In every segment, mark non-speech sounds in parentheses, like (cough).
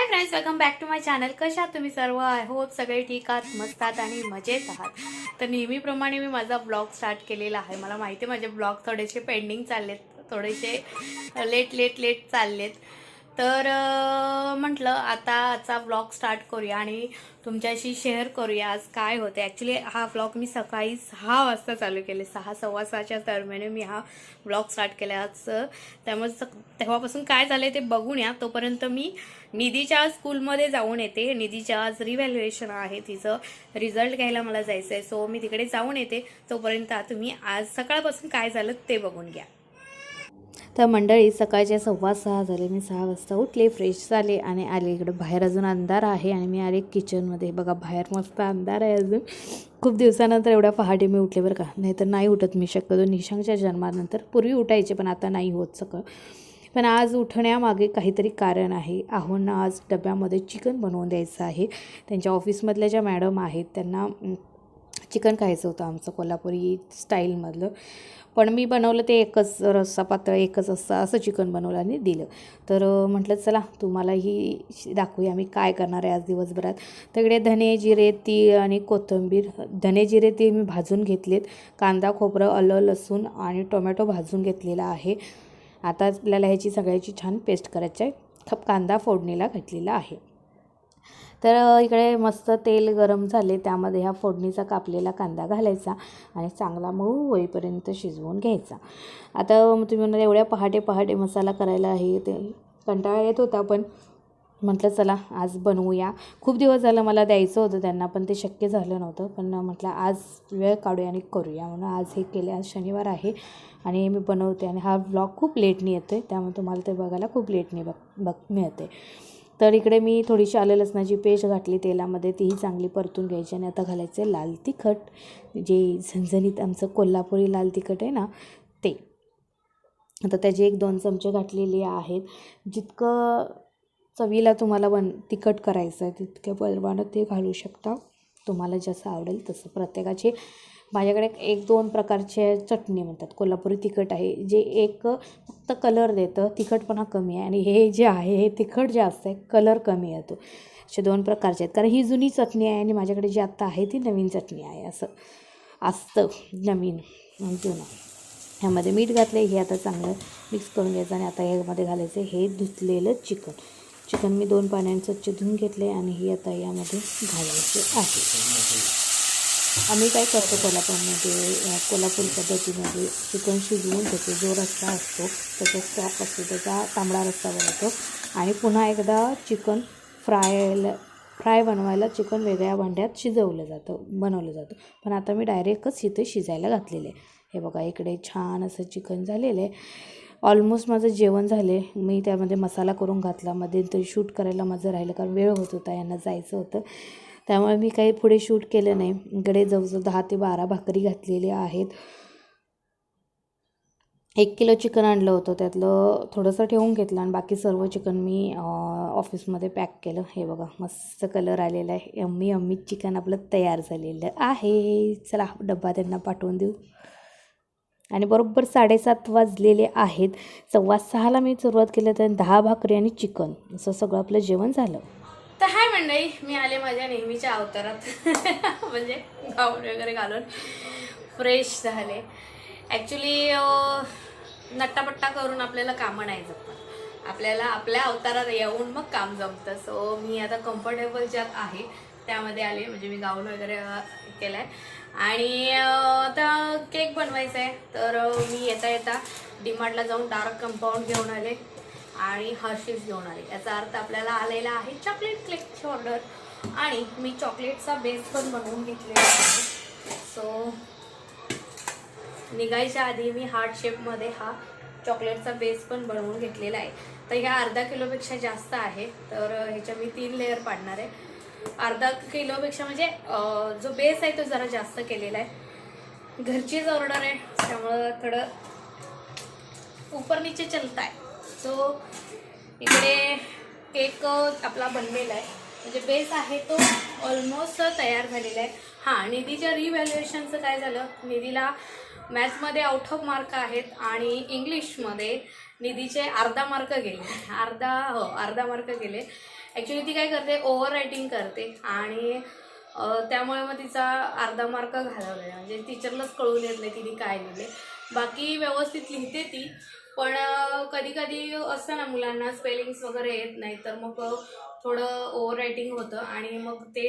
Hi friends welcome back to my channel कशा तुम्ही सर्व? आय होप सगळे ठीक आहात मस्त आहात आणि मजेत आहात. तर नेहमीप्रमाणे मी माझा ब्लॉग स्टार्ट केलेला आहे. मला माहिती आहे माझे ब्लॉग थोडेसे पेंडिंग चाललेत थोडेसे लेट लेट लेट चाललेत. तर म्हटलं आता आजचा ब्लॉग स्टार्ट करूया आणि तुमच्याशी शेअर करूया आज काय होते ॲक्च्युली हा ब्लॉग मी सकाळी सहा वाजता चालू केले. सहा सव्वा सहाच्या दरम्यान मी हा ब्लॉग स्टार्ट केला आज. त्यामुळे सक तेव्हापासून काय झालं ते बघून या. तोपर्यंत मी निधीच्या स्कूलमध्ये जाऊन येते. निधीच्या आज रिव्हॅल्युएशन आहे. तिचं रिझल्ट घ्यायला मला जायचं आहे सो मी तिकडे जाऊन येते. तोपर्यंत तुम्ही आज सकाळपासून काय झालं ते बघून घ्या. तर मंडळी सकाळचे सव्वा सहा झाले. मी सहा वाजता उठले फ्रेश झाले आणि आले इकडं बाहेर. अजून अंधार आहे आणि मी आले किचनमध्ये बघा बाहेर मस्त अंधार आहे अजून. खूप दिवसानंतर एवढ्या पहाटे मी उठले बरं का. नाहीतर नाही उठत मी शक्यतो. निशांकच्या जन्मानंतर पूर्वी उठायचे पण आता नाही होत सगळं. पण आज उठण्यामागे काहीतरी कारण आहे. आहोंना आज डब्यामध्ये चिकन बनवून द्यायचं आहे. त्यांच्या ऑफिसमधल्या ज्या मॅडम आहेत त्यांना चिकन खायचं होतं आमचं कोल्हापुरी स्टाईलमधलं. पण मी बनवलं ते एकच रस्सा पातळ एकच असं असं चिकन बनवलं आणि दिलं. तर म्हटलं चला तुम्हालाही दाखवूया आम्ही काय करणार आहे आज दिवसभरात. तिकडे धने जिरे तीळ आणि कोथिंबीर धने जिरे तीळ मी भाजून घेतलेत. कांदा खोबरं आलं लसूण आणि टोमॅटो भाजून घेतलेला आहे. आता आपल्याला ह्याची सगळ्याची छान पेस्ट करायची आहे. खप कांदा फोडणीला घातलेला आहे. तर इकडे मस्त तेल गरम झाले. त्यामध्ये ह्या फोडणीचा कापलेला कांदा घालायचा आणि चांगला मऊ होईपर्यंत शिजवून घ्यायचा. आता तुम्ही म्हणाल एवढ्या पहाटे पहाटे मसाला करायला आहे ते कंटाळा येत होता पण म्हटलं चला आज बनवूया. खूप दिवस झालं मला द्यायचं होतं त्यांना पण ते शक्य झालं नव्हतं. पण म्हटलं आज वेळ काढूया आणि करूया म्हणून आज हे केले. आज शनिवार आहे आणि मी बनवते आणि हा ब्लॉग खूप लेटनी येतो आहे त्यामुळे तुम्हाला ते बघायला खूप लेटनी बघ बघ मिळते तर इकडे मी थोडीशी आलं लसणाची पेस्ट घातली तेलामध्ये तीही चांगली परतून घ्यायची आणि आता घालायचं लाल तिखट. जे झणझणीत आमचं कोल्हापुरी लाल तिखट आहे ना ते. आता त्याचे एक दोन चमचे घातलेले आहेत. जितकं चवीला तुम्हाला बन तिखट करायचं आहे तितक्या प्रमाणात ते घालू शकता. तुम्हाला जसं आवडेल तसं. प्रत्येकाचे माझ्याकडे एक दोन प्रकारचे चटणी म्हणतात. कोल्हापुरी तिखट आहे जे एक फक्त कलर देतं तिखटपणा कमी आहे. आणि हे जे आहे हे तिखट जे असतं कलर कमी येतो. असे दोन प्रकारचे आहेत. कारण ही जुनी चटणी आहे आणि माझ्याकडे जी आत्ता आहे ती नवीन चटणी आहे. असं असतं नवीन जुनं ह्यामध्ये मीठ घातलं हे आता चांगलं मिक्स करून घ्यायचं आणि आता यामध्ये घालायचं हे धुतलेलं चिकन. चिकन मी दोन पाण्याने स्वच्छ धुवून घेतले आणि हे आता यामध्ये घालायचे आहे. आम्ही काय करतो कोल्हापूरमध्ये कोल्हापूर पद्धतीमध्ये चिकन शिजवून घेतो जो रस्सा असतो त्याचा स्टॉक असतो त्याचा तांबडा रस्सा बनवतो. आणि पुन्हा एकदा चिकन फ्रायला फ्राय बनवायला चिकन वेगळ्या भांड्यात शिजवलं जातं बनवलं जातं. पण आता मी डायरेक्टच इथे शिजायला घातलेलं आहे. हे बघा इकडे छान असं चिकन झालेलं आहे. ऑलमोस्ट माझं जेवण झाले. मी त्यामध्ये मसाला करून घातला. मध्ये तरी शूट करायला माझं राहिलं कारण वेळ होत होता यांना जायचं होतं. त्यामुळे मी काही पुढे शूट केलं नाही. इकडे जवळजवळ दहा ते बारा भाकरी घातलेल्या आहेत. एक किलो चिकन आणलं होतं. त्यातलं थोडंसं ठेवून घेतलं आणि बाकी सर्व चिकन मी ऑफिसमध्ये पॅक केलं. हे बघा मस्त कलर आलेला आहे. यम्मी यम्मी चिकन आपलं तयार झालेलं आहे. चला डब्बा त्यांना पाठवून देऊ. आणि बरोबर साडेसात वाजलेले आहेत. सव्वा सहाला मी सुरुवात केली तर दहा भाकरी आणि चिकन. असं सगळं आपलं जेवण झालं. तर हाय मंडळी मी आले माझ्या नेहमीच्या अवतारात. (laughs) म्हणजे गाऊन वगैरे घालून फ्रेश झाले. ॲक्च्युली नट्टापट्टा करून आपल्याला कामं नाही जमत. आपल्याला आपल्या अवतारात येऊन मग काम जमतं. सो मी आता कम्फर्टेबल ज्यात आहे त्यामध्ये आले. म्हणजे मी गाऊन वगैरे केलं आहे आणि आता केक बनवायचा आहे तर मी येता येता डीमार्टला जाऊन डार्क कंपाऊंड घेऊन आले. आणि हर्षीज घेऊन आले. याचा अर्थ आपल्याला आलेला आहे चॉकलेट क्लिकची ऑर्डर आणि मी चॉकलेटचा बेस पण बनवून घेतलेला आहे. सो निघायच्या आधी मी हार्ट शेपमध्ये हा चॉकलेटचा बेस पण बनवून घेतलेला आहे. तर ह्या अर्धा किलोपेक्षा जास्त आहे. तर ह्याच्या मी तीन लेअर पाडणार आहे. अर्धा किलोपेक्षा म्हणजे जो बेस आहे तो जरा जास्त केलेला आहे. घरचीच ऑर्डर आहे. त्यामुळं थोडं ऊपर नीचे चलता आहे सो इकडे केक आपला बनलेला आहे. म्हणजे बेस आहे तो ऑलमोस्ट तयार झालेला आहे. हां निधीच्या रिव्हॅल्युएशनचं काय झालं? निधीला मॅथ्समध्ये आउट ऑफ मार्क आहेत आणि इंग्लिशमध्ये निधीचे अर्धा मार्क गेले. अर्धा हो अर्धा मार्क गेले. ॲक्च्युली ती काय करते? ओव्हर रायटिंग करते आणि त्यामुळे मग तिचा अर्धा मार्क घालवलेला म्हणजे टीचरलाच कळून येत नाही तिने काय लिहिले. बाकी व्यवस्थित लिहिते ती. पण कधी कधी असतं ना मुलांना स्पेलिंग्स वगैरे येत नाही तर मग थोडं ओव्हर रायटिंग होतं आणि मग ते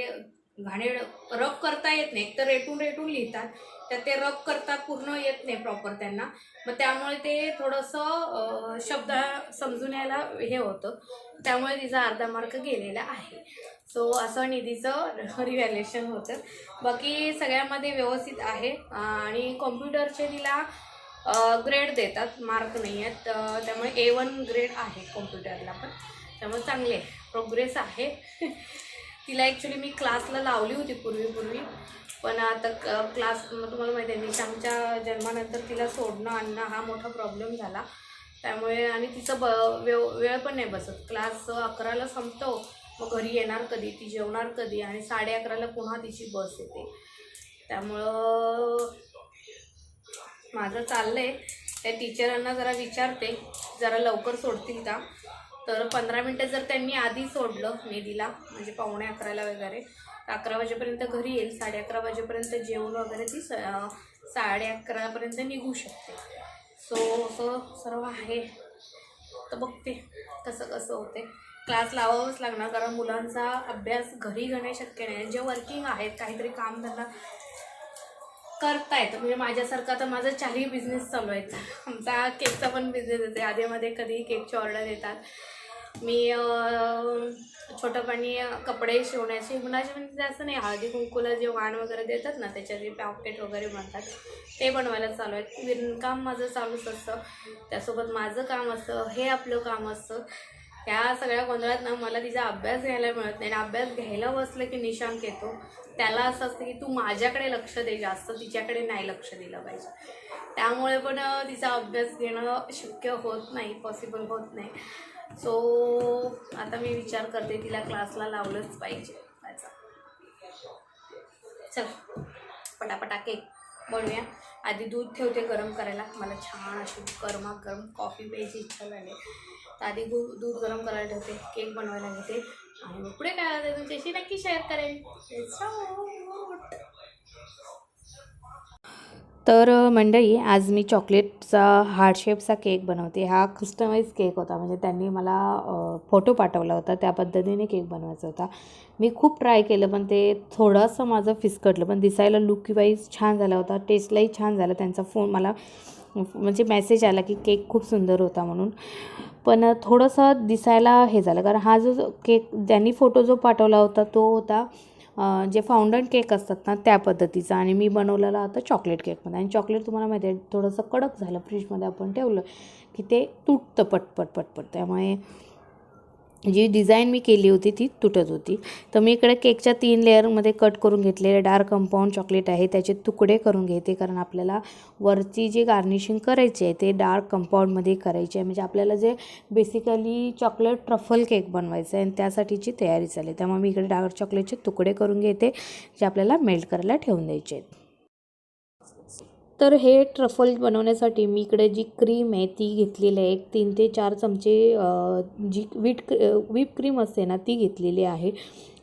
घाणे रफ करता येत नाही. तर रेटून रेटून लिहितात तर ते रफ करता पूर्ण येत नाही प्रॉपर त्यांना. मग त्यामुळे ते थोडंसं शब्द समजून यायला हे होतं. त्यामुळे तिचा अर्धा मार्क गेलेला आहे. सो असं निधीचं रिव्हॅल्युएशन होतं. बाकी सगळ्यामध्ये व्यवस्थित आहे. आणि कॉम्प्युटरचे तिला ग्रेड देतात. मार्क नाही आहेत त्यामुळे ए वन ग्रेड आहे कॉम्प्युटरला पण. त्यामुळे चांगले प्रोग्रेस आहे. (laughs) तिला ॲक्च्युली मी क्लासला लावली होती पूर्वीपूर्वी. पण आता क्लास तुम्हाला माहिती आहे निशांच्या जन्मानंतर तिला सोडणं आणणं हा मोठा प्रॉब्लेम झाला. त्यामुळे आणि तिचं ब वेळ वेळ पण नाही बसत. क्लास अकराला संपतो. मग घरी येणार कधी? ती जेवणार कधी? आणि साडे अकराला पुन्हा तिची बस येते. त्यामुळं माझं चाललं आहे त्या टीचरांना जरा विचारते. जरा लवकर सोडतील का? तर पंधरा मिनटं जर त्यांनी आधी सोडलं मेदीला म्हणजे पावणे अकराला वगैरे तर अकरा वाजेपर्यंत घरी येईल. साडे अकरा वाजेपर्यंत जेवण वगैरे ती स साडे अकरापर्यंत निघू शकते. सो असं सर्व आहे. तर बघते कसं कसं होते क्लास लावावंच लागणार कारण मुलांचा अभ्यास घरी घेणे शक्य नाही. जे वर्किंग आहेत काहीतरी काम त्यांना करतायत. म्हणजे माझ्यासारखा तर माझा चारही बिझनेस चालू आहेत. आमचा केकचा पण बिझनेस येते आधीमध्ये कधीही केकची ऑर्डर येतात. मी छोटंपणी कपडे शिवण्याची कुणाचे म्हणजे जास्त नाही हळदी कुंकूला जे वाण वगैरे देतात ना त्याच्या जे पॉकेट वगैरे म्हणतात ते बनवायला चालू आहेत. विणकाम माझं चालूच असतं. त्यासोबत माझं काम असतं हे आपलं काम असतं. ह्या सगळ्या गोंधळात ना मला तिचा अभ्यास घ्यायला मिळत नाही. आणि अभ्यास घ्यायला बसलं की निशांक येतो. त्याला असं असतं की तू माझ्याकडे लक्ष दे जास्त तिच्याकडे नाही लक्ष दिलं पाहिजे. त्यामुळे पण तिचा अभ्यास घेणं शक्य होत नाही पॉसिबल होत नाही. सो आता मी विचार करते तिला क्लासला लावलंच पाहिजे. त्याचा चल पटापटा केक बनवूया आधी दूध ठेवते गरम करायला. मला छान अशी गरमा गरम कॉफी प्यायची इच्छा झाली. तर आधी दूध दूध गरम करायला ठेवते केक बनवायला घेते. आणि मग पुढे काय होते तुमच्याशी नक्की शेअर करेन तर मंडळी आज मी चॉकलेटचा हार्ड शेपचा केक बनवते. हा कस्टमाइज केक होता. म्हणजे त्यांनी मला फोटो पाठवला होता. त्या पद्धतीने केक बनवायचा होता. मी खूप ट्राय केलं पण ते थोडंसं माझं फिसकटलं. पण दिसायला लुक वाईज छान झाला होता. टेस्टलाही छान झाला. त्यांचा फोन मला म्हणजे मेसेज आला की केक खूप सुंदर होता म्हणून. पण थोडंसं दिसायला हे झालं. कारण हा जो केक ज्यांनी फोटो जो पाठवला होता तो होता जे फाउंडन केक असतात ना त्या पद्धतीचा. आणि मी बनवलेला होता चॉकलेट केकमध्ये आणि चॉकलेट तुम्हाला माहिती आहे थोडंसं कडक झालं. फ्रीजमध्ये आपण ठेवलं की ते तुटतं पटपट पटपट. त्यामुळे जी डिझाईन मी केली होती ती तुटत होती. तर मी इकडे केकच्या तीन लेअरमध्ये कट करून घेतलेले डार्क कंपाऊंड चॉकलेट आहे त्याचे तुकडे करून घेते कारण आपल्याला वरची जी गार्निशिंग करायची आहे ते डार्क कंपाऊंडमध्ये करायची आहे. म्हणजे आपल्याला जे बेसिकली चॉकलेट ट्रफल केक बनवायचं आहे आणि त्यासाठीची तयारी चालली त्यामुळे मी इकडे डार्क चॉकलेटचे तुकडे करून घेते जे आपल्याला मेल्ट करायला ठेवून द्यायचे आहेत. तर हे ट्रफल बनवण्यासाठी मी इकडे जी क्रीम आहे ती घेतलेली आहे. एक तीन ते चार चमचे जी व्हीट व्हीप क्रीम असते ना ती घेतलेली आहे.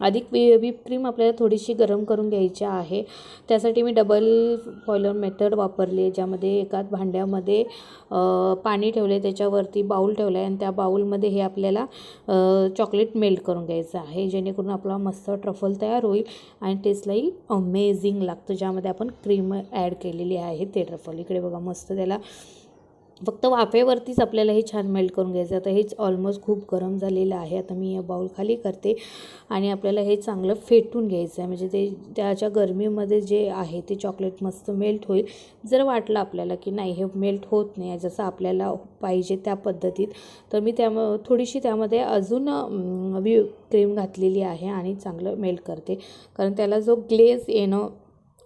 अधिक वि व्हीप क्रीम आपल्याला थोडीशी गरम करून घ्यायची आहे. त्यासाठी मी डबल बॉयलर मेथड वापरली आहे ज्यामध्ये एकाच भांड्यामध्ये पाणी ठेवले त्याच्यावरती बाऊल ठेवला आहे आणि त्या बाऊलमध्ये हे आपल्याला चॉकलेट मेल्ट करून घ्यायचं आहे जेणेकरून आपला मस्त ट्रफल तयार होईल आणि टेस्टलाही अमेझिंग लागतं ज्यामध्ये आपण क्रीम ॲड केलेली आहे ते ट्रफल इकडे बघा मस्त त्याला फक्त वाफेवरतीच आपल्याला हे छान मेल्ट करून घ्यायचं आता हेच ऑलमोस्ट खूप गरम झालेलं आहे. आता मी या बाऊल खाली करते आणि आपल्याला हे चांगलं फेटून घ्यायचं आहे. म्हणजे ते त्याच्या गरमीमध्ये जे आहे ते चॉकलेट मस्त मेल्ट होईल. जर वाटलं आपल्याला की नाही हे मेल्ट होत नाही जसं आपल्याला पाहिजे त्या पद्धतीत तर मी त्या थोडीशी त्यामध्ये अजून व्ही क्रीम घातलेली आहे आणि चांगलं मेल्ट करते. कारण त्याला जो ग्लेज येणं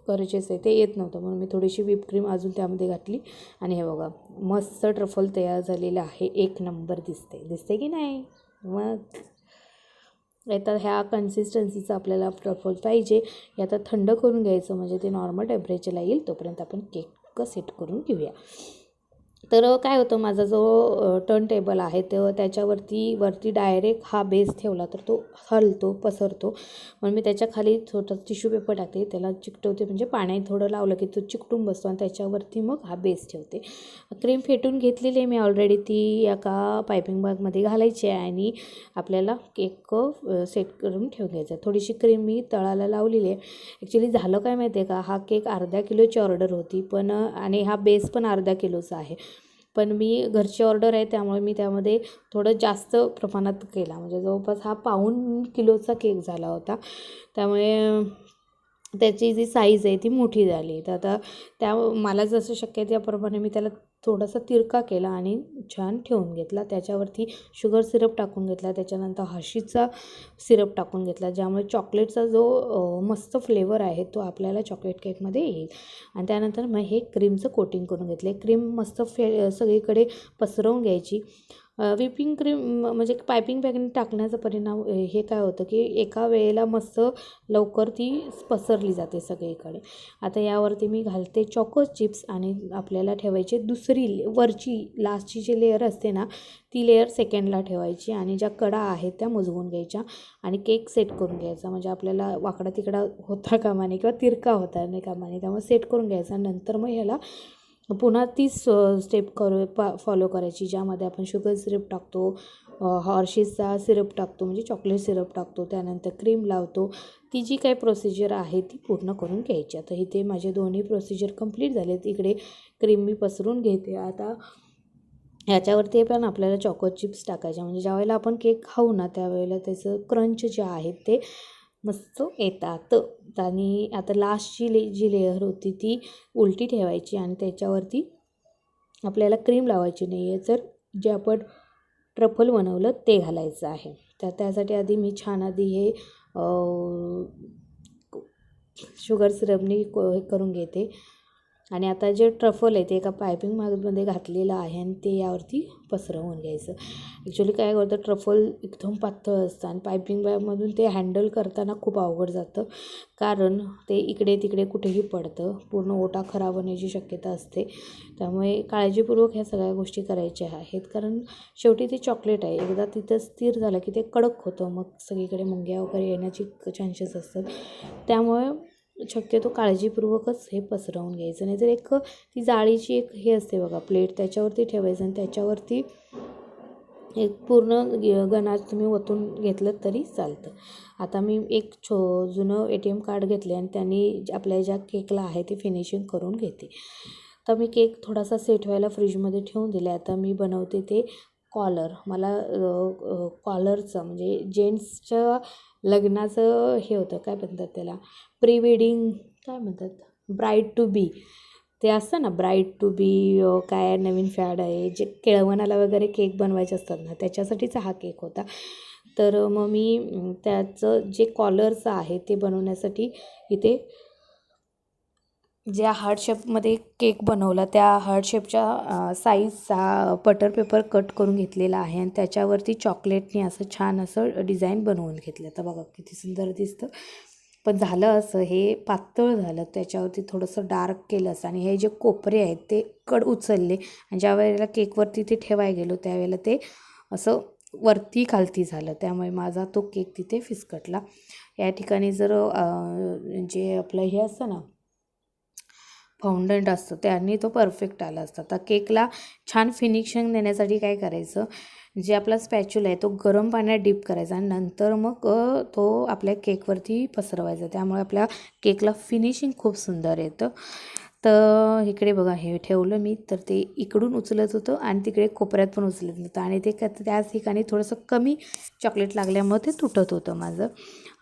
गरजेचं आहे. ते येत नव्हतं. म्हणून मी थोडीशी व्हीप क्रीम अजून त्यामध्ये घातली. आणि हे बघा मस्त ट्रफल तयार झालेलं आहे. एक नंबर दिसते दिसते की नाही? मग आता ह्या कन्सिस्टन्सीचं आपल्याला ट्रफल पाहिजे. हे आता थंड करून घ्यायचं. म्हणजे ते नॉर्मल टेम्परेचरला येईल. तोपर्यंत आपण केक सेट करून घेऊया. तर काय होतं माझा जो टर्न टेबल आहे तर त्याच्यावरती वरती डायरेक्ट हा बेस ठेवला तर तो हलतो पसरतो. म्हणून मी त्याच्याखाली छोटा टिश्यू पेपर टाकते त्याला चिकटवते म्हणजे पाण्यात थोडं लावलं की तो चिकटून बसतो आणि त्याच्यावरती मग हा बेस ठेवते. क्रीम फेटून घेतलेली आहे मी ऑलरेडी ती एका पायपिंग बॅगमध्ये घालायची आहे आणि आपल्याला केक सेट करून ठेवून घ्यायचा थोडीशी क्रीम मी तळाला लावलेली आहे. ॲक्च्युली झालं काय माहिती आहे का हा केक अर्ध्या किलोची ऑर्डर होती पण आणि हा बेस पण अर्ध्या किलोचा आहे. पण मी घरची ऑर्डर आहे त्यामुळे मी त्यामध्ये थोडं जास्त प्रमाणात केला. म्हणजे जवळपास हा पाऊण किलोचा केक झाला होता. त्यामुळे त्याची जी साईज आहे ती मोठी झाली. तर आता त्या मला जसं शक्य आहे त्याप्रमाणे मी त्याला थोडासा तिरका केला आणि छान ठेवून घेतला. त्याच्यावरती शुगर सिरप टाकून घेतला. त्याच्यानंतर हशीचा सिरप टाकून घेतला ज्यामुळे चॉकलेटचा जो मस्त फ्लेवर आहे तो आपल्याला चॉकलेट केकमध्ये येईल. आणि त्यानंतर मग हे क्रीमचं कोटिंग करून घेतले. क्रीम मस्त फे सगळीकडे पसरवून घ्यायची. व्हिपिंग क्रीम म्हणजे पायपिंग बॅगने टाकण्याचा परिणाम हे काय होतं की एका वेळेला मस्त लवकर ती पसरली जाते सगळीकडे. आता यावरती मी घालते चॉको चिप्स आणि आपल्याला ठेवायचे दुसरी वरची लास्टची जी लेअर असते ना ती लेअर सेकंडला ठेवायची आणि ज्या कडा आहेत त्या मुजवून घ्यायच्या आणि केक सेट करून घ्यायचा. म्हणजे आपल्याला वाकडा तिकडा होता कामाने किंवा तिरका होता नाही कामाने त्यामुळे सेट करून घ्यायचा. नंतर मग ह्याला पुन्हा तीच स्टेप करू पा फॉलो करायची ज्यामध्ये आपण शुगर सिरप टाकतो हॉर्शीजचा सिरप टाकतो म्हणजे चॉकलेट सिरप टाकतो त्यानंतर क्रीम लावतो. ती जी काही प्रोसिजर आहे ती पूर्ण करून घ्यायची. आता इथे माझे दोन्ही प्रोसिजर कंप्लीट झालेत. इकडे क्रीम मी पसरून घेते. आता याच्यावरती पण आपल्याला चॉको चिप्स टाकायच्या म्हणजे ज्यावेळेला आपण केक खाऊ ना त्यावेळेला त्याचं क्रंच जे आहे ते मस्त येतात. आणि आता लास्टची ले जी लेअर होती ती उलटी ठेवायची आणि त्याच्यावरती आपल्याला क्रीम लावायची नाही आहे तर जे आपण ट्रफल बनवलं ते घालायचं आहे. तर त्यासाठी आधी मी छान आधी हे शुगर सिरपनी हे करून घेते. आणि आता जे ट्रफल आहे ते एका पायपिंग मागमध्ये घातलेलं आहे आणि ते यावरती पसरवून घ्यायचं. ॲक्च्युली काय करतं ट्रफल एकदम पातळ असतं आणि पायपिंग बॅगमधून ते हँडल करताना खूप अवघड जातं. कारण ते इकडे तिकडे कुठेही पडतं. पूर्ण ओटा खराब होण्याची शक्यता असते. त्यामुळे काळजीपूर्वक ह्या सगळ्या गोष्टी करायच्या आहेत. कारण शेवटी ते चॉकलेट आहे. एकदा तिथं स्थिर झालं की ते कडक होतं. मग सगळीकडे मुंग्या वगैरे येण्याची चान्सेस असतात. त्यामुळे शक्यतो काळजीपूर्वकच हे पसरवून घ्यायचं. नाहीतर एक ती जाळीची एक हे असते बघा प्लेट त्याच्यावरती ठेवायचं आणि त्याच्यावरती एक पूर्ण गणाज तुम्ही ओतून घेतलं तरी चालतं. आता मी एक छो जुनं ए टी एम कार्ड घेतले आणि त्यांनी आपल्या ज्या केकला आहे ते फिनिशिंग करून घेते. तर मी केक थोडासा सेट व्हायला फ्रीजमध्ये ठेवून दिले. आता मी बनवते ते कॉलर. मला कॉलरचं म्हणजे जेंट्सच्या लग्नाचं हे होतं काय म्हणतात त्याला? प्री वेडिंग काय म्हणतात? Bride to be. ते असतं ना ब्राईड टू बी काय नवीन फॅड आहे जे केळवणाला वगैरे केक बनवायचे असतात ना त्याच्यासाठीचा हा केक होता. तर मग मी त्याचं जे कॉलरचं आहे ते बनवण्यासाठी इथे ज्या हार्ट शेपमध्ये केक बनवला त्या हार्ट शेपच्या साईजचा बटर पेपर कट करून घेतलेला आहे आणि त्याच्यावरती चॉकलेटने असं छान असं डिझाईन बनवून घेतलं. तर बघा किती सुंदर दिसतं. पण झालं असं हे पातळ झालं. त्याच्यावरती थोडंसं डार्क केलं असं आणि हे जे कोपरे आहेत ते कड उचलले आणि ज्या वेळेला केकवरती ते ठेवाय गेलो त्यावेळेला ते असं वरती खालती झालं. त्यामुळे माझा तो केक तिथे फिसकटला. या ठिकाणी जर जे आपलं हे असतं ना फाउंडंट असतं त्यांनी तो परफेक्ट आला असता. तर केकला छान फिनिशिंग देण्यासाठी काय करायचं? जे आपला स्पॅच्युल आहे तो गरम पाण्यात डीप करायचा आणि नंतर मग तो आपल्या केकवरती पसरवायचा. त्यामुळे आपल्या केकला फिनिशिंग खूप सुंदर येतं. तर इकडे बघा हे ठेवलं मी तर ते इकडून उचलत होतं आणि तिकडे कोपऱ्यात पण उचलत नव्हतं. आणि ते त्याच ठिकाणी थोडंसं कमी चॉकलेट लागल्यामुळे ते तुटत होतं माझं.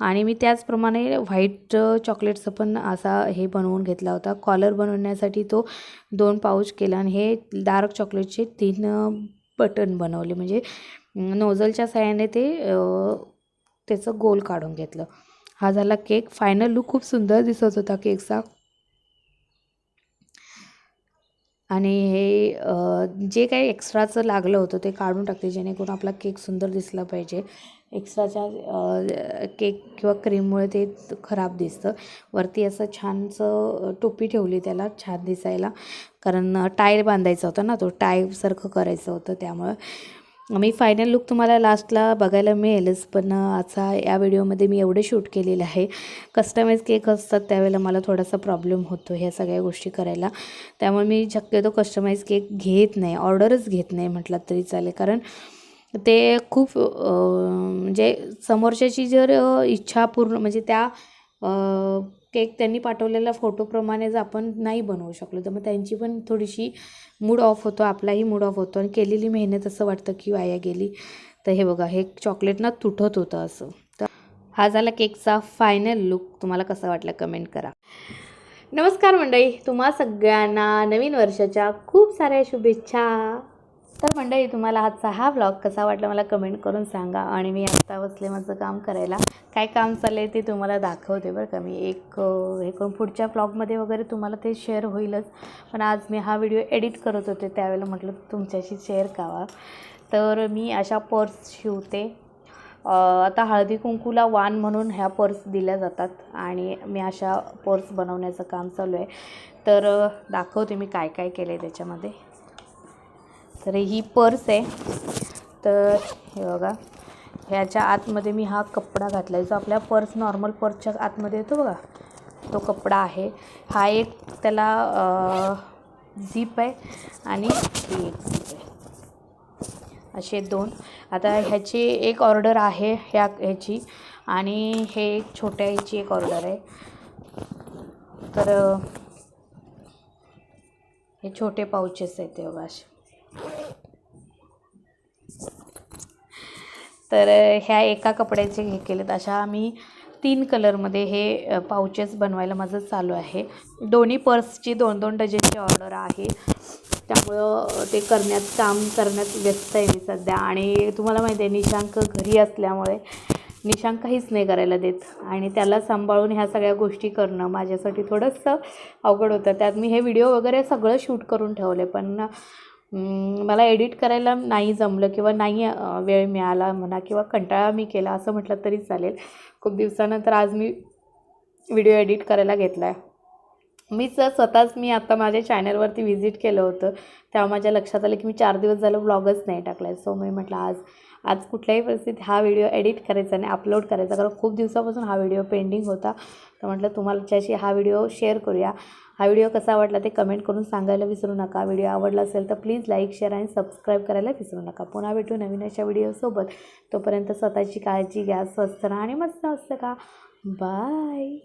आणि मी त्याचप्रमाणे व्हाईट चॉकलेटचं पण असा हे बनवून घेतला होता. कॉलर बनवण्यासाठी तो दोन पाऊच केला आणि हे डार्क चॉकलेटचे तीन बटन बनवले. म्हणजे नोझलच्या साह्याने ते त्याचं गोल काढून घेतलं. हा झाला केक. फायनल लुक खूप सुंदर दिसत होता केकचा. आणि हे जे काही एक्स्ट्राचं लागलं होतं ते काढून टाकते जेणेकरून आपला केक सुंदर दिसला पाहिजे. एक्स्ट्राच्या केक किंवा क्रीममुळे ते खराब दिसतं. वरती असं छानसं टोपी ठेवली त्याला छान दिसायला. कारण टाय बांधायचा होता ना तो टायसारखं करायचं होतं त्यामुळं. मी फायनल लुक तुम्हाला लास्टला बघायला मिळेलच पण आजचा या व्हिडिओमध्ये मी एवढे शूट केलेलं आहे. कस्टमाइज केक असतात त्यावेळेला मला थोडासा प्रॉब्लेम होतो ह्या सगळ्या गोष्टी करायला. त्यामुळे मी शक्यतो कस्टमाइज केक घेत नाही ऑर्डरच घेत नाही म्हटलं तरी चालेल. कारण ते खूप म्हणजे समोरच्याची जर इच्छा पूर्ण म्हणजे त्या केक त्यांनी पाठवलेल्या फोटोप्रमाणे जर आपण नाही बनवू शकलो. तर मग त्यांची पण थोडीशी मूड ऑफ होतो आपलाही मूड ऑफ होतो. आणि केलेली मेहनत असं वाटतं की वाया गेली. तर हे बघा हे चॉकलेट ना तुटत होतं असं. तर हा झाला केकचा फायनल लुक तुम्हाला कसा वाटला कमेंट करा. नमस्कार मंडळी. तुम्हा सगळ्यांना नवीन वर्षाच्या खूप साऱ्या शुभेच्छा. तर मंडळी तुम्हाला आजचा हा व्लॉग कसा वाटला मला कमेंट करून सांगा आणि मी आत्ता बसले माझं काम करायला. काय काम चाललं आहे ते तुम्हाला दाखवते बरं का. मी एक हे करून पुढच्या व्लॉगमध्ये वगैरे तुम्हाला ते शेअर होईलच. पण आज मी हा व्हिडिओ एडिट करत होते त्यावेळेला म्हटलं तुमच्याशी शेअर करावा. तर मी अशा पर्स शिवते. आता हळदी कुंकूला वान म्हणून ह्या पर्स दिल्या जातात आणि मी अशा पर्स बनवण्याचं काम चालू आहे. तर दाखवते मी काय काय केलं आहे त्याच्यामध्ये. तर ही पर्स आहे. तर हे बघा ह्याच्या आतमध्ये मी हा कपडा घातला आहे जो आपल्या पर्स नॉर्मल पर्सच्या आतमध्ये येतो बघा तो कपडा आहे. हा एक त्याला झीप आहे आणि ही एक झीप आहे. असे दोन. आता ह्याची एक ऑर्डर आहे ह्या ह्याची. आणि हे एक छोट्या ह्याची एक ऑर्डर आहे. तर हे छोटे पाऊचेस आहेत ते बघा असे. तर ह्या एका कपड्याचे हे केलेत. अशा मी तीन कलरमध्ये हे पाउचेस बनवायला माझं चालू आहे. दोन्ही पर्सची दोन दोन डझनची ऑर्डर आहे. त्यामुळं ते करण्यात काम करण्यात व्यस्त आहे मी सध्या. आणि तुम्हाला माहिती आहे निशांक घरी असल्यामुळे निशांक काहीच नाही करायला देत. आणि त्याला सांभाळून ह्या सगळ्या गोष्टी करणं माझ्यासाठी थोडंसं अवघड होतं. त्यात मी हे व्हिडिओ वगैरे सगळं शूट करून ठेवले पण मला एडिट करायला नाही जमलं किंवा नाही वेळ मिळाला म्हणा किंवा कंटाळा मी केला असं म्हटलं तरी चालेल. खूप दिवसानंतर आज मी व्हिडिओ एडिट करायला घेतला आहे मीच स्वतःच मी आता माझ्या चॅनलवरती व्हिजिट केलं होतं. तेव्हा माझ्या लक्षात आलं की मी चार दिवस झालं व्लॉगच नाही टाकला आहे सो मी म्हटलं आज आज कुठल्याही परिस्थितीत हा व्हिडिओ एडिट करायचा आणि अपलोड करायचा. कारण खूप दिवसापासून हा व्हिडिओ पेंडिंग होता. तर म्हटलं तुम्हालाच्याशी हा व्हिडिओ शेअर करूया. हा व्हिडिओ कसा आवडला ते कमेंट करून सांगायला विसरू नका. व्हिडिओ आवडला असेल तर प्लीज लाईक शेअर आणि सबस्क्राईब करायला विसरू नका. पुन्हा भेटू नवीन अशा व्हिडिओसोबत तोपर्यंत स्वतःची काळजी घ्या स्वस्त राहा आणि मस्त असतं का बाय.